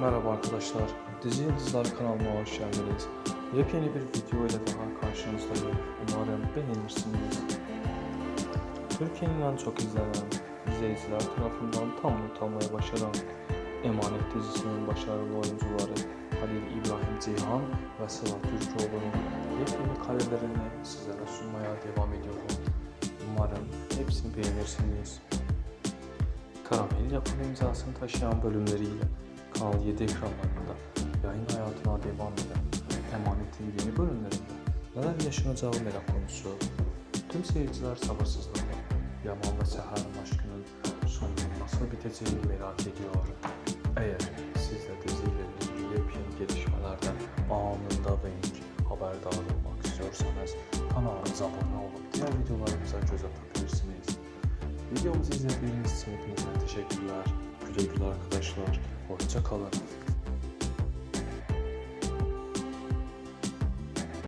Merhaba arkadaşlar, Dizi Yıldızlar kanalıma hoş geldiniz. Yepyeni bir video ile daha karşınızdayım. Umarım beğenirsiniz. Türkiye'nin en çok izlenen izleyiciler tarafından tam not almaya başaran Emanet dizisinin başarılı oyuncuları Halil İbrahim Ceyhan ve Sıla Türkoğlu'nun yepyeni karelerini sizlere sunmaya devam ediyorum. Umarım hepsini beğenirsiniz. Karamel yapım imzasını taşıyan bölümleriyle Kanal 7 ekranlarında yayın hayatına devam eden Emanet'in yeni bölümlerinde neler yaşanacağı merak konusu. Tüm seyirciler sabırsızlıkla Yaman ve Seher'in aşkının sonunun nasıl biteceğini merak ediyor. Eğer siz de diziyle ilgili yepyeni gelişmelerden anında ve ilk haberdar olmak istiyorsanız kanalımıza abone olup diğer videolarımıza göz atabilirsiniz. Videomuzu izlediğiniz için hepinize teşekkürler. Güle güle arkadaşlar. Hoşça kalın.